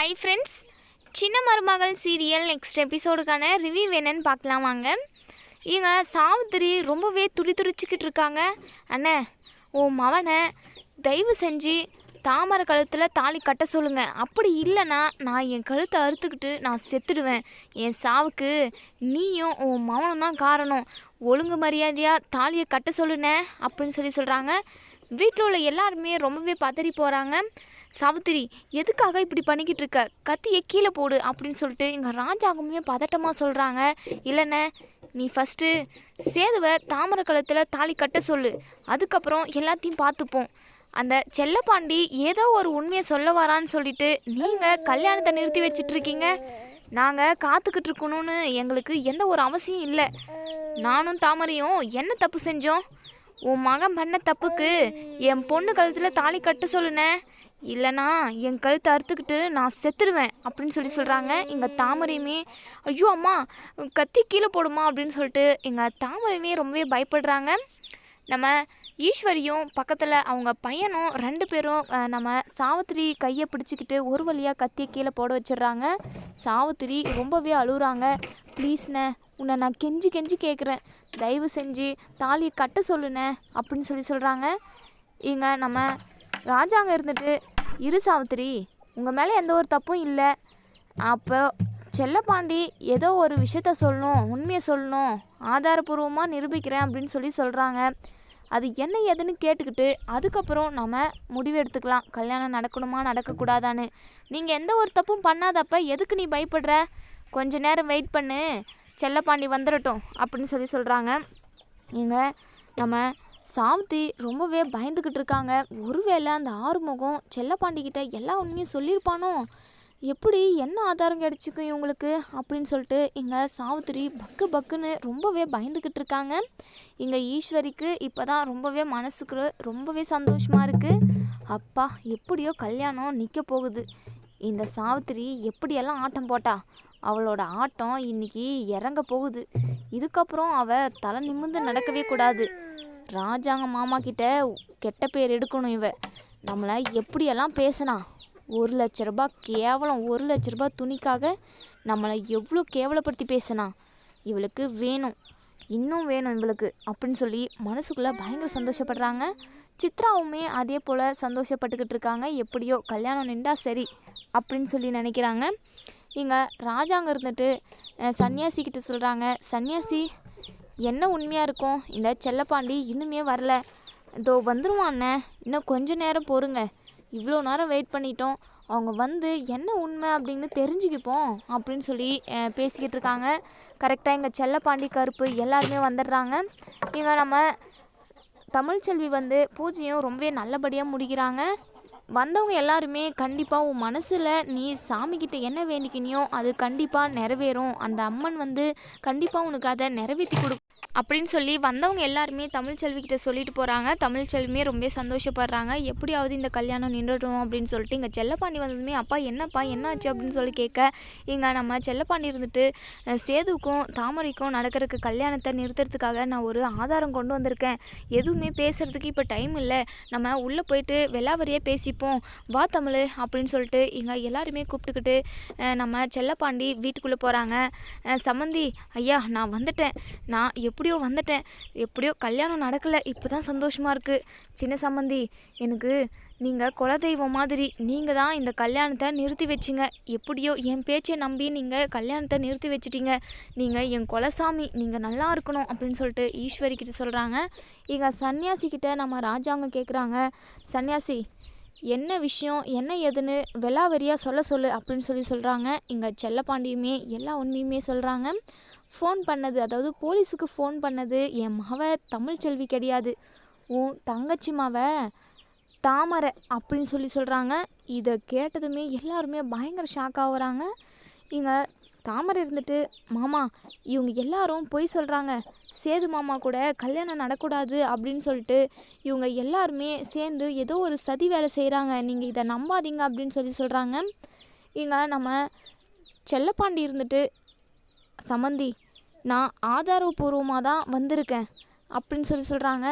Hi friends சின்ன மருமகள் serial next எபிசோடுக்கான review என்னன்னு பார்க்கலாம் வாங்க. இவங்க சாவித்திரி ரொம்பவே துடி துடிச்சிக்கிட்டு இருக்காங்க. அண்ணே உன் மவனை தயவு செஞ்சு தாமரை கழுத்தில் தாலி கட்ட சொல்லுங்கள் அப்படி இல்லைன்னா நான் என் கழுத்தை அறுத்துக்கிட்டு நான் செத்துடுவேன். என் சாவுக்கு நீயும் உன் மவனும் தான் காரணம். ஒழுங்கு மரியாதையாக தாலியை கட்ட சொல்லுனே அப்படின்னு சொல்லி சொல்கிறாங்க வீட்டில் உள்ள எல்லாருமே ரொம்பவே பதறி போகிறாங்க சாவித்திரி எதுக்காக இப்படி பண்ணிக்கிட்டு இருக்க? கத்தியை கீழே போடு அப்படின்னு சொல்லிட்டு எங்கள் ராஜாங்கமே பதட்டமாக சொல்கிறாங்க இல்லைண்ணே நீ ஃபஸ்ட்டு சேதுவை தாமரை கழுத்தில் தாலி கட்ட சொல்லு. அதுக்கப்புறம் எல்லாத்தையும் பார்த்துப்போம். அந்த செல்லப்பாண்டி ஏதோ ஒரு உண்மையை சொல்ல வரான்னு சொல்லிட்டு நீங்கள் கல்யாணத்தை நிறுத்தி வச்சிட்ருக்கீங்க நாங்கள் காத்துக்கிட்டு இருக்கணும்னு எங்களுக்கு எந்த ஒரு அவசியம் இல்லை. நானும் தாமரையும் என்ன தப்பு செஞ்சோம்? உன் மகன் பண்ண தப்புக்கு என் பொண்ணு கழுத்தில் தாலி கட்ட சொல்லுனே இல்லைனா என் கழுத்தை அறுத்துக்கிட்டு நான் செத்துருவேன் அப்படின்னு சொல்லி சொல்கிறாங்க எங்கள் தாமரையுமே. ஐயோ அம்மா கத்தி கீழே போடுமா அப்படின்னு சொல்லிட்டு எங்கள் தாமரையுமே ரொம்பவே பயப்படுறாங்க. நம்ம ஈஸ்வரியும் பக்கத்தில் அவங்க பையனும் ரெண்டு பேரும் நம்ம சாவித்திரி கையை பிடிச்சிக்கிட்டு ஒரு வழியாக கத்தியை கீழே போட வச்சிடுறாங்க. சாவித்திரி ரொம்பவே அழுகுறாங்க. ப்ளீஸ்ண்ணே உன்னை நான் கெஞ்சி கெஞ்சி கேட்குறேன் தயவு செஞ்சு தாலியை கட்ட சொல்லுண்ணே அப்படின்னு சொல்லி சொல்கிறாங்க இங்கே நம்ம ராஜாங்க இருந்துட்டு இரு சாவித்திரி உங்கள் மேலே எந்த ஒரு தப்பும் இல்லை. அப்போ செல்லப்பாண்டி ஏதோ ஒரு விஷயத்த சொல்லணும் உண்மையை சொல்லணும் ஆதாரபூர்வமாக நிரூபிக்கிறேன் அப்படின்னு சொல்லி சொல்கிறாங்க அது என்ன ஏதுன்னு கேட்டுக்கிட்டு அதுக்கப்புறம் நம்ம முடிவு எடுத்துக்கலாம். கல்யாணம் நடக்கணுமா நடக்கக்கூடாதான்னு. நீங்கள் எந்த ஒரு தப்பும் பண்ணாதப்ப எதுக்கு நீ பயப்படுற? கொஞ்ச நேரம் வெயிட் பண்ணு. செல்லப்பாண்டி வந்துடட்டும் அப்படின்னு சொல்லி சொல்கிறாங்க நீங்கள் நம்ம சாவித்தி ரொம்பவே பயந்துக்கிட்டு இருக்காங்க. ஒருவேளை அந்த ஆறுமுகம் செல்லப்பாண்டிக்கிட்ட எல்லா உண்மையும் சொல்லியிருப்பானோ? எப்படி என்ன ஆதாரம் கிடச்சிக்கும் இவங்களுக்கு? அப்படின்னு சொல்லிட்டு இங்கே சாவித்திரி பக்கு பக்குன்னு ரொம்பவே பயந்துக்கிட்டு இருக்காங்க. இங்கே ஈஸ்வரிக்கு இப்போ தான் ரொம்பவே மனசுக்கு ரொம்பவே சந்தோஷமாக இருக்குது அப்பா எப்படியோ கல்யாணம் நிற்க போகுது. இந்த சாவித்திரி எப்படியெல்லாம் ஆட்டம் போட்டா? அவளோட ஆட்டம் இன்னைக்கு இறங்க போகுது. இதுக்கப்புறம் அவள் தலை நிமிர்ந்து நடக்கவே கூடாது. ராஜாங்க மாமா கிட்ட கெட்ட பேர் எடுக்கணும் இவ. நம்மளை எப்படியெல்லாம் பேசினா? ஒரு லட்ச ரூபாய் கேவலம் ஒரு லட்ச ரூபாய் துணிக்காக நம்மளை எவ்வளோ கேவலப்படுத்தி பேசினா? இவளுக்கு வேணும் இன்னும் வேணும் இவளுக்கு அப்படின்னு சொல்லி மனசுக்குள்ளே பயங்கர சந்தோஷப்படுறாங்க. சித்ராவுமே அதே போல் சந்தோஷப்பட்டுக்கிட்டு இருக்காங்க. எப்படியோ கல்யாணம் நின்றா சரி அப்படின்னு சொல்லி நினைக்கிறாங்க. இங்கே ராஜாங்க இருந்துட்டு அஹ், சன்னியாசி கிட்ட சொல்கிறாங்க சன்னியாசி என்ன உண்மையாக இருக்கும்? இந்த செல்லப்பாண்டி இன்னுமே வரல. இதோ வந்துடுவான் அண்ணே. இன்னும் கொஞ்ச நேரம் பொறுங்க. இவ்வளோ நேரம் வெயிட் பண்ணிட்டோம். அவங்க வந்து என்ன உண்மை அப்படின்னு தெரிஞ்சுக்கிப்போம் அப்படின்னு சொல்லி பேசிக்கிட்டு இருக்காங்க. கரெக்டாக எங்கள் செல்லப்பாண்டி கருப்பு எல்லாருமே வந்துடுறாங்க. இங்கே நம்ம தமிழ்ச்செல்வி வந்து பூஜையும் ரொம்பவே நல்லபடியாக முடிக்கிறாங்க. வந்தவங்க எல்லாருமே கண்டிப்பாக உன் மனசில் நீ சாமிக்கிட்ட என்ன வேண்டிக்கினியோ அது கண்டிப்பாக நிறைவேறும். அந்த அம்மன் வந்து கண்டிப்பாக உனக்கு அதை நிறைவேற்றி கொடு அப்படின்னு சொல்லி வந்தவங்க எல்லாருமே தமிழ்ச்செல்வி கிட்ட சொல்லிட்டு போகிறாங்க தமிழ்ச்செல்வியுமே ரொம்ப சந்தோஷப்படுறாங்க. எப்படியாவது இந்த கல்யாணம் நின்றுடும் அப்படின்னு சொல்லிட்டு இங்கே செல்லப்பாண்டி வந்ததுமே அப்பா என்னப்பா என்னாச்சு? அப்படின்னு சொல்லி கேட்க இங்கே நம்ம செல்லப்பாண்டி இருந்துட்டு சேதுக்கும் தாமரைக்கும் நடக்கிறதுக்கு கல்யாணத்தை நிறுத்துறதுக்காக நான் ஒரு ஆதாரம் கொண்டு வந்திருக்கேன். எதுவுமே பேசுகிறதுக்கு இப்போ டைம் இல்லை. நம்ம உள்ளே போயிட்டு வெள்ளாவரியே பேசிப்போம். வா தமிழ் அப்படின்னு சொல்லிட்டு இங்கே எல்லாருமே கூப்பிட்டுக்கிட்டு நம்ம செல்லப்பாண்டி வீட்டுக்குள்ளே போகிறாங்க சம்மந்தி ஐயா நான் வந்துட்டேன். நான் எப்படியோ வந்துட்டேன். எப்படியோ கல்யாணம் நடக்கலை. இப்போ தான் சந்தோஷமாக இருக்குது சின்ன சம்மந்தி எனக்கு நீங்கள் குலதெய்வம் மாதிரி நீங்கள் தான் இந்த கல்யாணத்தை நிறுத்தி வச்சிங்க. எப்படியோ என் பேச்சை நம்பி நீங்கள் கல்யாணத்தை நிறுத்தி வச்சிட்டீங்க. நீங்கள் என் குலசாமி நீங்கள் நல்லா இருக்கணும் அப்படின்னு சொல்லிட்டு ஈஸ்வரி கிட்ட சொல்கிறாங்க இங்கே சன்னியாசிக்கிட்ட நம்ம ராஜாங்க கேட்குறாங்க சன்னியாசி என்ன விஷயம்? என்ன எதுன்னு வெளாவரியாக சொல்ல சொல்லு அப்படின்னு சொல்லி சொல்கிறாங்க இங்கே செல்லப்பாண்டியுமே எல்லா உண்மையுமே சொல்கிறாங்க ஃபோன் பண்ணது அதாவது போலீஸுக்கு ஃபோன் பண்ணது என் மவ தமிழ்ச்செல்வி கிடையாது. உன் தங்கச்சி மாவை தாமரை அப்படின்னு சொல்லி சொல்கிறாங்க இதை கேட்டதுமே எல்லாருமே பயங்கர ஷாக் ஆகுறாங்க இங்கே தாமரை இருந்துட்டு மாமா இவங்க எல்லாரும் பொய் சொல்கிறாங்க சேது மாமா கூட கல்யாணம் நடக்கூடாது அப்படின்னு சொல்லிட்டு இவங்க எல்லாருமே சேர்ந்து ஏதோ ஒரு சதி வேலை செய்கிறாங்க நீங்கள் இதை நம்பாதீங்க அப்படின்னு சொல்லி சொல்கிறாங்க இங்கே நம்ம செல்லப்பாண்டி இருந்துட்டு சமந்தி நான் ஆதாரபூர்வமாக தான் வந்திருக்கேன் அப்படின்னு சொல்லி சொல்கிறாங்க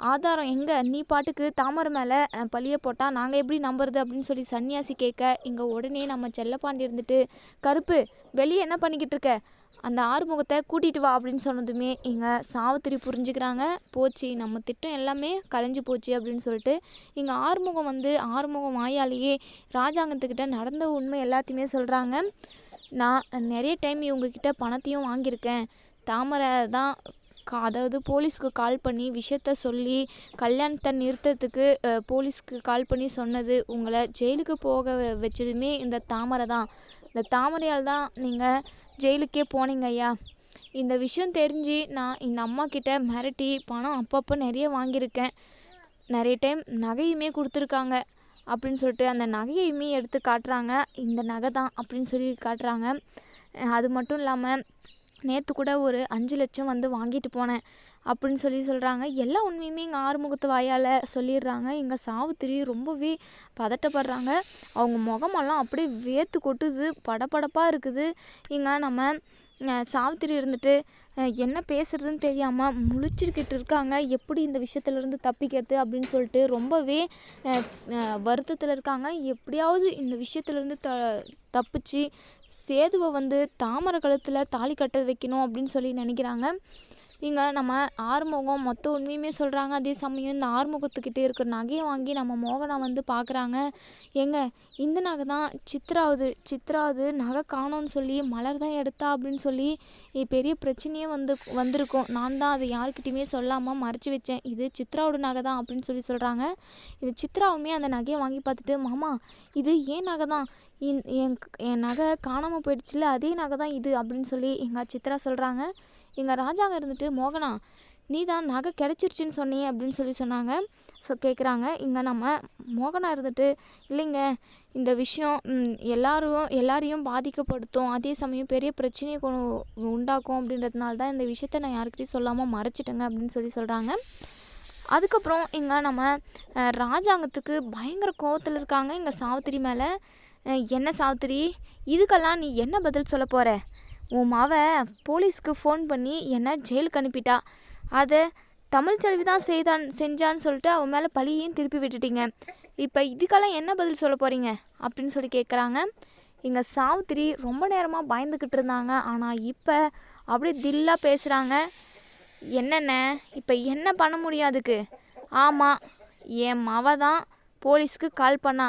ஆதாரம் எங்கே? நீ பாட்டுக்கு தாமரை மேலே பழிய போட்டால் நாங்கள் எப்படி நம்புறது அப்படின்னு சொல்லி சன்னியாசி கேட்க இங்கே உடனே நம்ம செல்லப்பாண்டி இருந்துட்டு கருப்பு வெளியே என்ன பண்ணிக்கிட்டு இருக்க? அந்த ஆறுமுகத்தை கூட்டிகிட்டு வா அப்படின்னு சொன்னதுமே இங்கே சாவித்திரி புரிஞ்சுக்கிறாங்க. போச்சு நம்ம திட்டம் எல்லாமே கலைஞ்சு போச்சு அப்படின்னு சொல்லிட்டு இங்கே ஆறுமுகம் வந்து ஆறுமுகம் வாயாலேயே ராஜாங்கத்துக்கிட்ட நடந்த உண்மை எல்லாத்தையுமே சொல்கிறாங்க நான் நிறைய டைம் இவங்கக்கிட்ட பணத்தையும் வாங்கியிருக்கேன். தாமரை தான் கா அதாவது போலீஸ்க்கு கால் பண்ணி விஷயத்த சொல்லி கல்யாணத்தை நிறுத்தத்துக்கு போலீஸ்க்கு கால் பண்ணி சொன்னது உங்களை ஜெயிலுக்கு போக வச்சதுமே இந்த தாமரை தான். இந்த தாமரையால் தான் நீங்கள் ஜெயிலுக்கே போனீங்க ஐயா. இந்த விஷயம் தெரிஞ்சு நான் இந்த அம்மா கிட்ட மிரட்டி பணம் அப்பப்போ நிறைய வாங்கியிருக்கேன். நிறைய டைம் நகையுமே கொடுத்துருக்காங்க. அப்படின்னு சொல்லிட்டு அந்த நகையுமே எடுத்து காட்டுறாங்க. இந்த நகை தான் அப்படின்னு சொல்லி காட்டுறாங்க. அது மட்டும் இல்லாமல் நேற்று கூட ஒரு அஞ்சு லட்சம் வந்து வாங்கிட்டு போனேன் அப்படின்னு சொல்லி சொல்கிறாங்க எல்லா உண்மையுமே இங்கே ஆறுமுகத்து வாயால் சொல்லிடுறாங்க. இங்கே சாவித்திரி ரொம்பவே பதட்டப்படுறாங்க. அவங்க முகமெல்லாம் அப்படியே வேர்த்து கொட்டுது. படபடப்பாக இருக்குது. இங்கே நம்ம சாவித்திரி இருந்துட்டு என்ன பேசுகிறதுன்னு தெரியாமல் முழிச்சுக்கிட்டு இருக்காங்க. எப்படி இந்த விஷயத்துலேருந்து தப்பிக்கிறது அப்படின்னு சொல்லிட்டு ரொம்பவே வருத்தத்தில் இருக்காங்க. எப்படியாவது இந்த விஷயத்துலேருந்து த தப்பிச்சு சேதுவை வந்து தாமரை கழுத்தில் தாலி கட்ட வைக்கணும் அப்படின்னு சொல்லி நினைக்கிறாங்க. இங்கே நம்ம ஆறுமுகம் மொத்த உண்மையுமே சொல்கிறாங்க அதே சமயம் இந்த ஆறுமுகத்துக்கிட்டே இருக்கிற நகையை வாங்கி நம்ம மோகனா வந்து பார்க்குறாங்க ஏங்க இந்த நகை தான் சித்ராவுது. சித்ராவுது நகை காணோன்னு சொல்லி மலர் தான் எடுத்தா அப்படின்னு சொல்லி பெரிய பிரச்சனையே வந்து வந்திருக்கும். நான் தான் அதை யாருக்கிட்டையுமே சொல்லாமல் மறைச்சி வச்சேன். இது சித்ராவோட நகை தான் அப்படின்னு சொல்லி சொல்கிறாங்க இது சித்ராவுமே அந்த நகையை வாங்கி பார்த்துட்டு மாமா இது ஏன் நகை தான்? என் என் நகை காணாமல் போயிடுச்சுல அதே நகை தான் இது அப்படின்னு சொல்லி எங்கள் சித்ரா சொல்கிறாங்க எங்கள் ராஜாங்க இருந்துட்டு மோகனா நீ தான் நகை கிடச்சிருச்சின்னு சொன்னியே அப்படின்னு சொல்லி சொன்னாங்க. ஸோ கேட்குறாங்க இங்கே நம்ம மோகனா இருந்துட்டு இல்லைங்க இந்த விஷயம் எல்லோரும் எல்லாரும் எல்லாரையும் பாதிக்கப்படுத்தும். அதே சமயம் பெரிய பிரச்சனையை கொண்டு உண்டாக்கும் அப்படின்றதுனால தான் இந்த விஷயத்த நான் யாருக்கிட்டையும் சொல்லாமல் மறைச்சிட்டேங்க அப்படின்னு சொல்லி சொல்கிறாங்க அதுக்கப்புறம் இங்கே நம்ம ராஜாங்கத்துக்கு பயங்கர கோவத்தில் இருக்காங்க. இங்கே சாவித்திரி மேலே என்ன சாவித்திரி? இதுக்கெல்லாம் நீ என்ன பதில் சொல்ல போகிற உன் மாவ போலீஸ்க்கு ஃபோன் பண்ணி என்னை ஜெயிலுக்கு அனுப்பிட்டா. அதை தமிழ்ச்செல்வி தான் செய்தான் செஞ்சான்னு சொல்லிட்டு அவன் மேலே பழியையும் திருப்பி விட்டுட்டீங்க. இப்போ இதுக்கெல்லாம் என்ன பதில் சொல்ல போகிறீங்க அப்படின்னு சொல்லி கேட்குறாங்க இங்கே சாவித்திரி ரொம்ப நேரமாக பயந்துக்கிட்டு இருந்தாங்க. ஆனால் இப்போ அப்படியே தில்லாக பேசுகிறாங்க என்னென்ன? இப்போ என்ன பண்ண முடியும் அதுக்கு? ஆமாம் என் மவ தான் போலீஸ்க்கு கால் பண்ணா.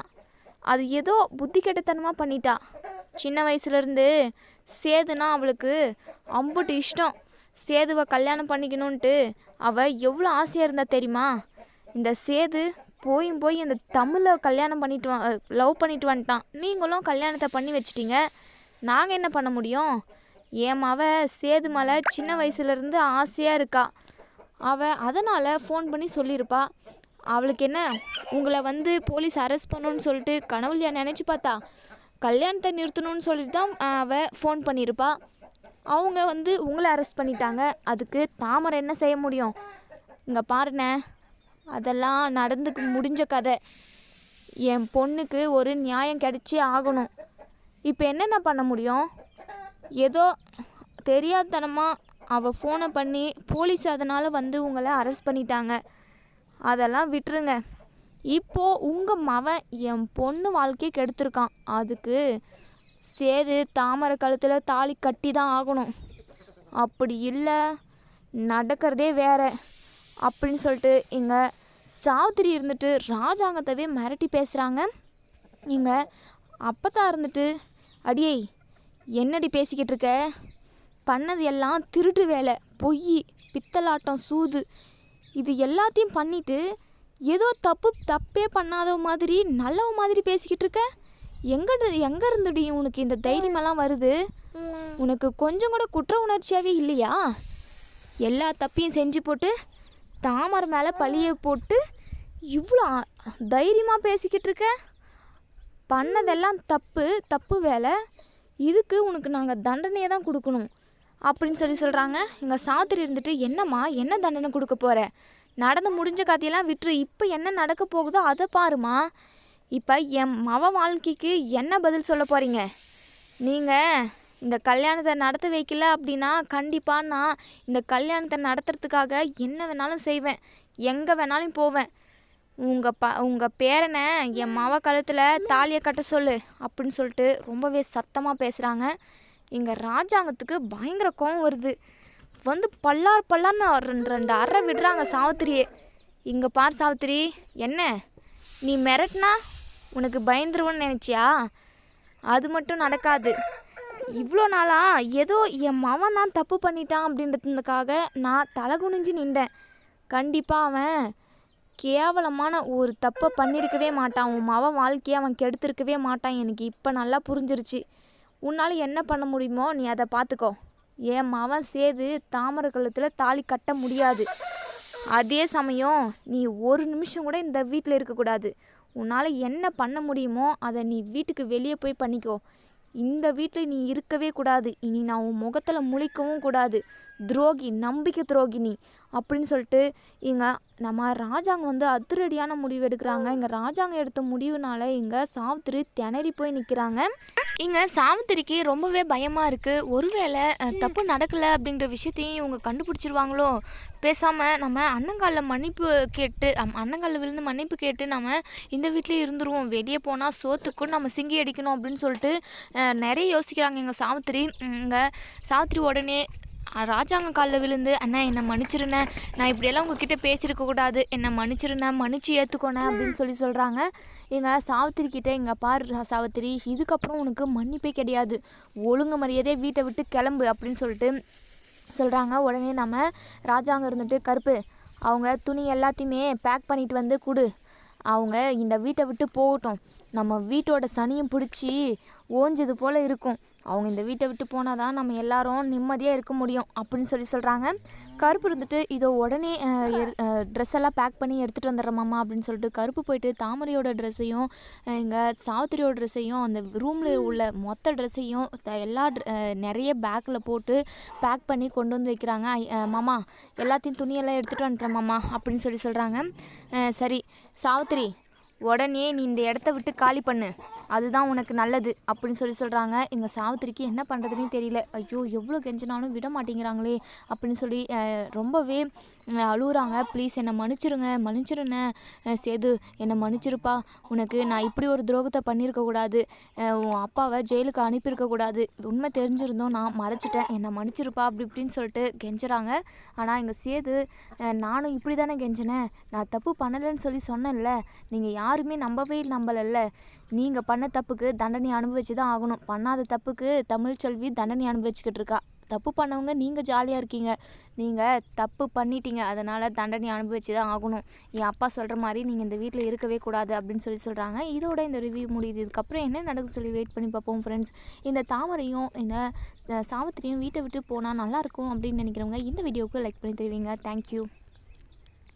அது ஏதோ புத்தி கெட்டத்தனமாக பண்ணிட்டா. சின்ன வயசுலேருந்து சேதுனா அவளுக்கு அம்புட்டு இஷ்டம். சேதுவை கல்யாணம் பண்ணிக்கணுன்ட்டு அவள் எவ்வளோ ஆசையாக இருந்தா தெரியுமா? இந்த சேது போயும் போய் இந்த தமிழை கல்யாணம் பண்ணிட்டு வா லவ் பண்ணிட்டு வந்துட்டான். நீங்களும் கல்யாணத்தை பண்ணி வச்சிட்டீங்க. நாங்கள் என்ன பண்ண முடியும்? என் மவ சேது மேலே சின்ன வயசுலேருந்து ஆசையாக இருக்கா? அவள் அதனால் ஃபோன் பண்ணி சொல்லியிருப்பா. அவளுக்கு என்ன உங்களை வந்து போலீஸ் அரெஸ்ட் பண்ணணும்னு சொல்லிட்டு கனவுலையா நினச்சி பார்த்தா? கல்யாணத்தை நிறுத்தணும்னு சொல்லிட்டு தான் அவள் ஃபோன் பண்ணியிருப்பா. அவங்க வந்து உங்களை அரெஸ்ட் பண்ணிட்டாங்க. அதுக்கு தாமரை என்ன செய்ய முடியும்? இங்கே பாருண்ணே அதெல்லாம் நடந்துக்கு முடிஞ்ச கதை. என் பொண்ணுக்கு ஒரு நியாயம் கிடைச்சே ஆகணும். இப்போ என்னென்ன பண்ண முடியும்? ஏதோ தெரியாதனமாக அவள் ஃபோனை பண்ணி போலீஸ் அதனால் வந்து உங்களை அரெஸ்ட் பண்ணிட்டாங்க. அதெல்லாம் விட்டுருங்க. இப்போ உங்கள் மவன் என் பொண்ணு வாழ்க்கையை கெடுத்திருக்கான். அதுக்கு சேது தாமரை கழுத்தில் தாலி கட்டி தான் ஆகணும். அப்படி இல்லை நடக்கிறதே வேற. அப்படின்னு சொல்லிட்டு இங்கே சாவித்திரி இருந்துட்டு ராஜாங்கத்தவே மிரட்டி பேசுகிறாங்க இங்கே அப்பத்தான் இருந்துட்டு அடியே என்னடி பேசிக்கிட்டு இருக்க? பண்ணது எல்லாம் திருட்டு வேலை பொய் பித்தலாட்டம் சூது. இது எல்லாத்தையும் பண்ணிட்டு ஏதோ தப்பு தப்பே பண்ணாத மாதிரி நல்லவ மாதிரி பேசிக்கிட்டு இருக்க எங்க எங்கே இருந்துடி உனக்கு இந்த தைரியமெல்லாம் வருது? உனக்கு கொஞ்சம் கூட குற்ற உணர்ச்சியாகவே இல்லையா? எல்லா தப்பையும் செஞ்சு போட்டு தாமரை மேலே பழியை போட்டு இவ்வளோ தைரியமாக பேசிக்கிட்டு இருக்க பண்ணதெல்லாம் தப்பு தப்பு வேலை. இதுக்கு உனக்கு நாங்கள் தண்டனையை தான் கொடுக்கணும். அப்படின்னு சொல்லி சொல்கிறாங்க எங்கள் சாத்திரி இருந்துட்டு என்னம்மா என்ன தண்டனை கொடுக்க போகிற நடந்து முடிஞ்ச கதையெல்லாம் விட்டுரு. இப்போ என்ன நடக்க போகுதோ அதை பாருமா இப்போ என் மவ வாழ்க்கைக்கு என்ன பதில் சொல்ல போகிறீங்க நீங்கள் இந்த கல்யாணத்தை நடத்த வைக்கல அப்படின்னா கண்டிப்பாக நான் இந்த கல்யாணத்தை நடத்துறதுக்காக என்ன வேணாலும் செய்வேன். எங்கே வேணாலும் போவேன். உங்கள் ப உங்கள் பேரனை என் மவ கழுத்தில் தாலியை கட்ட சொல்லு அப்படின்னு சொல்லிட்டு ரொம்பவே சத்தமாக பேசுகிறாங்க எங்கள் ராஜாங்கத்துக்கு பயங்கர கோவம் வருது. வந்து பல்லார் பல்லார்னு ரெண்டு ரெண்டு அறை விடுறாங்க சாவித்திரியே. இங்கே பார் சாவித்திரி என்ன? நீ மிரட்டினா உனக்கு பயந்துருவோன்னு நினச்சியா? அது மட்டும் நடக்காது. இவ்வளோ நாளாக ஏதோ என் மவன் தான் தப்பு பண்ணிட்டான் அப்படின்றதுக்காக நான் தலை குனிஞ்சு நின்றேன். கண்டிப்பாக அவன் கேவலமான ஒரு தப்பை பண்ணியிருக்கவே மாட்டான். உன் மவன் வாழ்க்கையை அவன் கெடுத்திருக்கவே மாட்டான். எனக்கு இப்போ நல்லா புரிஞ்சிருச்சு. உன்னால் என்ன பண்ண முடியுமோ நீ அதை பார்த்துக்கோ. என் மவன் சேது தாமரை கழுத்தில் தாலி கட்ட முடியாது. அதே சமயம் நீ ஒரு நிமிஷம் கூட இந்த வீட்டில் இருக்கக்கூடாது உன்னால் என்ன பண்ண முடியுமோ அதை நீ வீட்டுக்கு வெளியே போய் பண்ணிக்கோ. இந்த வீட்டில் நீ இருக்கவே கூடாது. இனி நான் உன் முகத்தில் முழிக்கவும் கூடாது. துரோகி நம்பிக்கை துரோகி நீ அப்படின்னு சொல்லிட்டு இங்கே நம்ம ராஜாங்க வந்து அதிரடியான முடிவு எடுக்கிறாங்க. இங்கே ராஜாங்க எடுத்த முடிவுனால இங்கே சாவித்திரி திணறி போய் நிற்கிறாங்க இங்கே சாவித்திரிக்கு ரொம்பவே பயமாக இருக்குது ஒருவேளை தப்பு நடக்கலை அப்படிங்கிற விஷயத்தையும் இவங்க கண்டுபிடிச்சிருவாங்களோ? பேசாமல் நம்ம அண்ணங்காலில் மன்னிப்பு கேட்டு அம்- அண்ணங்காலில் விழுந்து மன்னிப்பு கேட்டு நம்ம இந்த வீட்டிலே இருந்துருவோம். வெளியே போனால் சோத்துக்கும் நம்ம சிங்கி அடிக்கணும் அப்படின்னு சொல்லிட்டு நிறைய யோசிக்கிறாங்க எங்கள் சாவித்திரி. இங்கே சாவித்திரி உடனே ராஜாங்க காலில் விழுந்து அண்ணா என்னை மன்னிச்சிருண்ணே. நான் இப்படியெல்லாம் உங்ககிட்ட பேசியிருக்க கூடாது. என்னை மன்னிச்சிருண்ணே மன்னிச்சு ஏற்றுக்கோண்ணே அப்படின்னு சொல்லி சொல்கிறாங்க எங்கள் சாவித்திரி கிட்டே இங்கே பாரு சாவித்திரி இதுக்கப்புறம் உனக்கு மன்னிப்பே கிடையாது. ஒழுங்கு மரியாதையே வீட்டை விட்டு கிளம்பு அப்படின்னு சொல்லிட்டு சொல்கிறாங்க உடனே நம்ம ராஜாங்க இருந்துட்டு கருப்பு அவங்க துணி எல்லாத்தையுமே பேக் பண்ணிட்டு வந்து கொடு. அவங்க இந்த வீட்டை விட்டு போகட்டும். நம்ம வீட்டோட சனியும் பிடிச்சி ஓஞ்சது போல் இருக்கும். அவங்க இந்த வீட்டை விட்டு போனால் தான் நம்ம எல்லாரும் நிம்மதியாக இருக்க முடியும் அப்படின்னு சொல்லி சொல்கிறாங்க கருப்பு இருந்துட்டு இதோ உடனே ட்ரெஸ் எல்லாம் பேக் பண்ணி எடுத்துகிட்டு வந்துடுறேன் மாமா அப்படின்னு சொல்லிட்டு கருப்பு போயிட்டு தாமரையோட ட்ரெஸ்ஸையும் இங்கே சாவித்திரியோட ட்ரெஸ்ஸையும் அந்த ரூமில் உள்ள மொத்த ட்ரெஸ்ஸையும் எல்லா நிறைய பேக்கில் போட்டு பேக் பண்ணி கொண்டு வந்து வைக்கிறாங்க. மாமா எல்லாத்தையும் துணியெல்லாம் எடுத்துகிட்டு வந்துட்டேன் மாமா அப்படின்னு சொல்லி சொல்கிறாங்க சரி சாவித்திரி உடனே நீ இந்த இடத்த விட்டு காலி பண்ணு. அதுதான் உனக்கு நல்லது அப்படின்னு சொல்லி சொல்கிறாங்க எங்கள் சாவித்திரிக்கு என்ன பண்ணுறதுனே தெரியல. ஐயோ எவ்வளோ கெஞ்சினாலும் விட மாட்டேங்கிறாங்களே அப்படின்னு சொல்லி ரொம்பவே அழுகுறாங்க ப்ளீஸ் என்னை மன்னிச்சிருங்க மன்னிச்சிருண்ணே. சேது என்னை மன்னிச்சிருப்பா. உனக்கு நான் இப்படி ஒரு துரோகத்தை பண்ணியிருக்கக்கூடாது உன் அப்பாவை ஜெயிலுக்கு அனுப்பியிருக்கக்கூடாது உண்மை தெரிஞ்சிருந்தோம் நான் மறைச்சிட்டேன். என்னை மன்னிச்சிருப்பா அப்படி இப்படின்னு சொல்லிட்டு கெஞ்சுறாங்க. ஆனால் எங்கள் சேது நானும் இப்படி தானே கெஞ்சினேன் நான் தப்பு பண்ணலைன்னு சொல்லி சொன்னேன்ல. நீங்கள் யாருமே நம்பவே நம்பலைல்ல. நீங்கள் பண்ண தப்புக்கு தண்டனை அனுபவிச்சு தான் ஆகணும். பண்ணாத தப்புக்கு தமிழ்ச்செல்வி தண்டனை அனுபவிச்சுக்கிட்டு இருக்கா. தப்பு பண்ணவங்க நீங்கள் ஜாலியாக இருக்கீங்க. நீங்கள் தப்பு பண்ணிட்டீங்க. அதனால் தண்டனை அனுபவிச்சு தான் ஆகணும். என் அப்பா சொல்கிற மாதிரி நீங்கள் இந்த வீட்டில் இருக்கவே கூடாது அப்படின்னு சொல்லி சொல்கிறாங்க இதோட இந்த ரிவ்யூ முடியுது இதுக்கப்புறம் என்ன நடக்கும் சொல்லி வெயிட் பண்ணி பார்ப்போம் ஃப்ரெண்ட்ஸ் இந்த தாமரையும் இந்த அஹ், சாவித்திரியும் வீட்டை விட்டு போனால் நல்லாயிருக்கும் அப்படின்னு நினைக்கிறவங்க இந்த வீடியோவுக்கு லைக் பண்ணி தருவீங்க. தேங்க்யூ